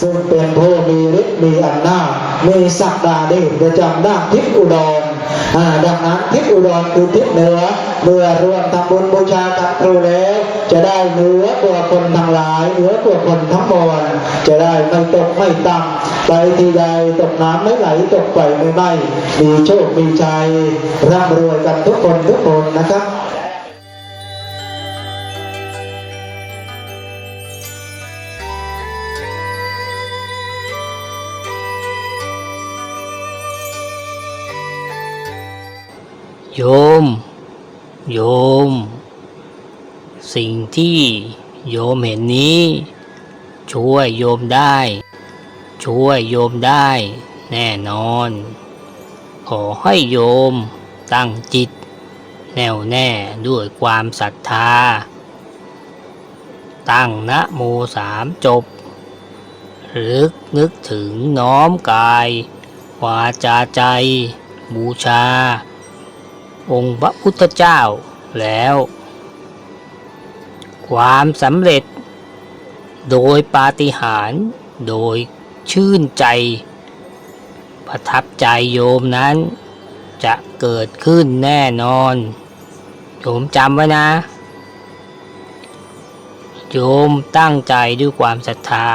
ซึ่งเป็นผู้มีฤทธิ์มีอำนาจมีศักดาเดชประจำด้านทิศอุดรอ่าดังนั้นทิศอุดรคือทิศเหนือเมื่อรวมทำบุญบูชากับครูแล้ว จะได้เหนือกว่าคนทั้งหลายเหนือกว่าคนทั้งมวลจะได้ไม่ตกไม่ต่ำไปทีใดตกน้ำไม่ไหลตกไฟไม่ไหม้มีโชคมีชัยร่ำรวยกันทุกคนทุกคนนะครับ โยม โยม สิ่งที่โยมเห็นนี้ ช่วยโยมได้ ช่วยโยมได้แน่นอน ขอให้โยมตั้งจิต แน่วแน่ด้วยความศรัทธา ตั้งนะโมสามจบรึกนึกถึงน้อมกาย วาจาใจ บูชา องค์พระพุทธเจ้าแล้ว ความสำเร็จ โดยปาฏิหาริย์โดยชื่นใจ ประทับใจโยมนั้นจะเกิดขึ้นแน่นอน โยมจำไว้นะ โยมตั้งใจด้วยความศรัทธา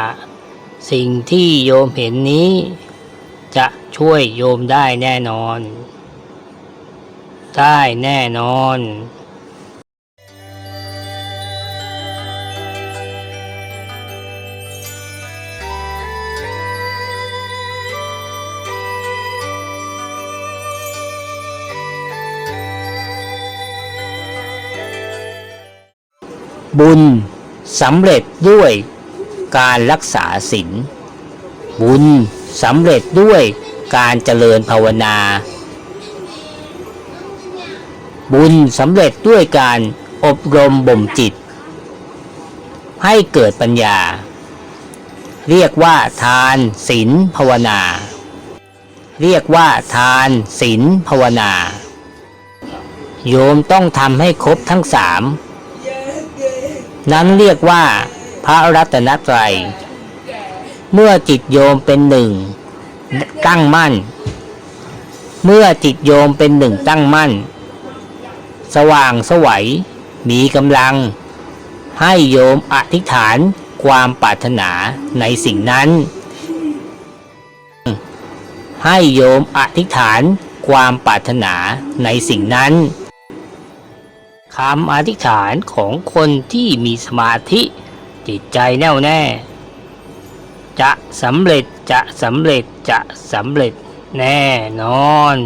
สิ่งที่โยมเห็นนี้ จะช่วยโยมได้แน่นอน ได้แน่นอนบุญสำเร็จด้วยการรักษาศีลบุญสำเร็จด้วยการเจริญภาวนา บุญสำเร็จด้วยการอบรมบ่มจิต ให้เกิดปัญญา เรียกว่าทานศีลภาวนา เรียกว่าทานศีลภาวนา โยมต้องทำให้ครบทั้งสามนั้นเรียกว่าพระรัตนตรัย เมื่อจิตโยมเป็นหนึ่งตั้งมั่น เมื่อจิตโยมเป็นหนึ่งตั้งมั่น สว่างสวัยมีกำลัง ให้โยมอธิษฐานความปรารถนาในสิ่งนั้น ให้โยมอธิษฐานความปรารถนาในสิ่งนั้นคำอธิษฐานของคนที่มีสมาธิจิตใจแน่วแน่ จะสำเร็จจะสำเร็จจะสำเร็จแน่นอน